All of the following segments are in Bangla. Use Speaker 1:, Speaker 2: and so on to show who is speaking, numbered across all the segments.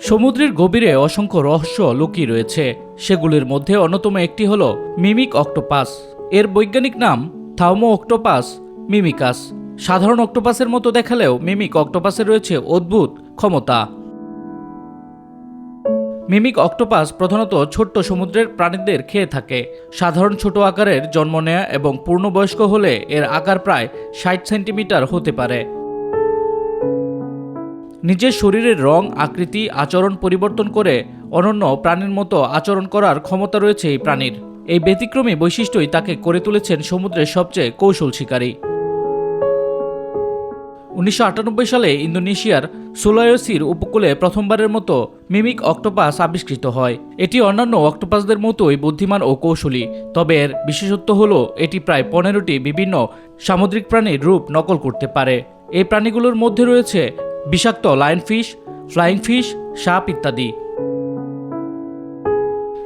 Speaker 1: সমুদ্রের গভীরে অসংখ্য রহস্য লুকিয়ে রয়েছে। সেগুলির মধ্যে অন্যতম একটি হল মিমিক অক্টোপাস। এর বৈজ্ঞানিক নাম থাউমো অক্টোপাস মিমিকাস। সাধারণ অক্টোপাসের মতো দেখালেও মিমিক অক্টোপাসের রয়েছে অদ্ভুত ক্ষমতা। মিমিক অক্টোপাস প্রধানত ছোট্ট সমুদ্রের প্রাণীদের খেয়ে থাকে। সাধারণ ছোট আকারের জন্ম নেয়া এবং পূর্ণবয়স্ক হলে এর আকার প্রায় ষাট সেন্টিমিটার হতে পারে। নিজের শরীরের রং, আকৃতি, আচরণ পরিবর্তন করে অনন্য প্রাণীর মতো আচরণ করার ক্ষমতা রয়েছে এই প্রাণীর। এই ব্যতিক্রমী বৈশিষ্ট্যই তাকে করে তুলেছেন সমুদ্রের সবচেয়ে কৌশল শিকারী। উনিশশো আটানব্বই সালে ইন্দোনেশিয়ার সুলায়সির উপকূলে প্রথমবারের মতো মিমিক অক্টোপাস আবিষ্কৃত হয়। এটি অন্যান্য অক্টোপাসদের মতোই বুদ্ধিমান ও কৌশলী। তবে এর বিশেষত্ব হল, এটি প্রায় পনেরোটি বিভিন্ন সামুদ্রিক প্রাণীর রূপ নকল করতে পারে। এই প্রাণীগুলোর মধ্যে রয়েছে বিষাক্ত লায়নফিশ ফ্লাইং ফিশ, সাপ ইত্যাদি।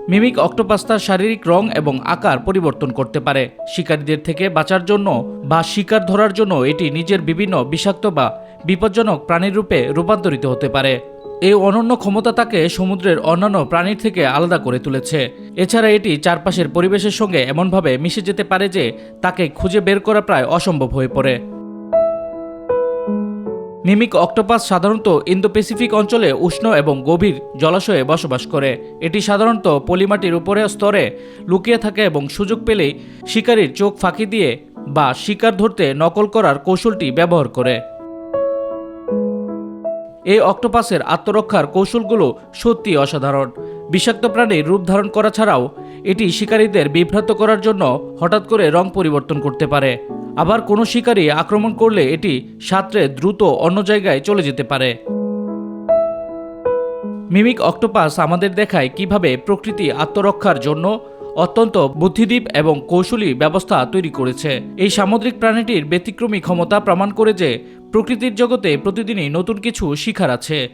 Speaker 1: মিমিক অক্টোপাস তার শারীরিক রং এবং আকার পরিবর্তন করতে পারে। শিকারীদের থেকে বাঁচার জন্য বা শিকার ধরার জন্য এটি নিজের বিভিন্ন বিষাক্ত বা বিপজ্জনক প্রাণীর রূপে রূপান্তরিত হতে পারে। এই অনন্য ক্ষমতা তাকে সমুদ্রের অন্যান্য প্রাণীর থেকে আলাদা করে তুলেছে। এছাড়া এটি চারপাশের পরিবেশের সঙ্গে এমনভাবে মিশে যেতে পারে যে তাকে খুঁজে বের করা প্রায় অসম্ভব হয়ে পড়ে। মিমিক অক্টোপাস সাধারণত ইন্দো প্যাসিফিক অঞ্চলে উষ্ণ এবং গভীর জলাশয়ে বসবাস করে। এটি সাধারণত পলিমাটির উপরের স্তরে লুকিয়ে থাকে এবং সুযোগ পেলেই শিকারীর চোখ ফাঁকি দিয়ে বা শিকার ধরতে নকল করার কৌশলটি ব্যবহার করে। এই অক্টোপাসের আত্মরক্ষার কৌশলগুলো সত্যি অসাধারণ। বিষাক্ত প্রাণীর রূপ ধারণ করা ছাড়াও এটি শিকারীদের বিভ্রান্ত করার জন্য হঠাৎ করে রং পরিবর্তন করতে পারে। আবার কোনো শিকারী আক্রমণ করলে এটি সাঁতরে দ্রুত অন্য জায়গায় চলে যেতে পারে। মিমিক অক্টোপাস আমাদের দেখায় কীভাবে প্রকৃতি আত্মরক্ষার জন্য অত্যন্ত বুদ্ধিদীপ এবং কৌশলী ব্যবস্থা তৈরি করেছে। এই সামুদ্রিক প্রাণীটির ব্যতিক্রমী ক্ষমতা প্রমাণ করে যে প্রকৃতির জগতে প্রতিদিনই নতুন কিছু শিখার আছে।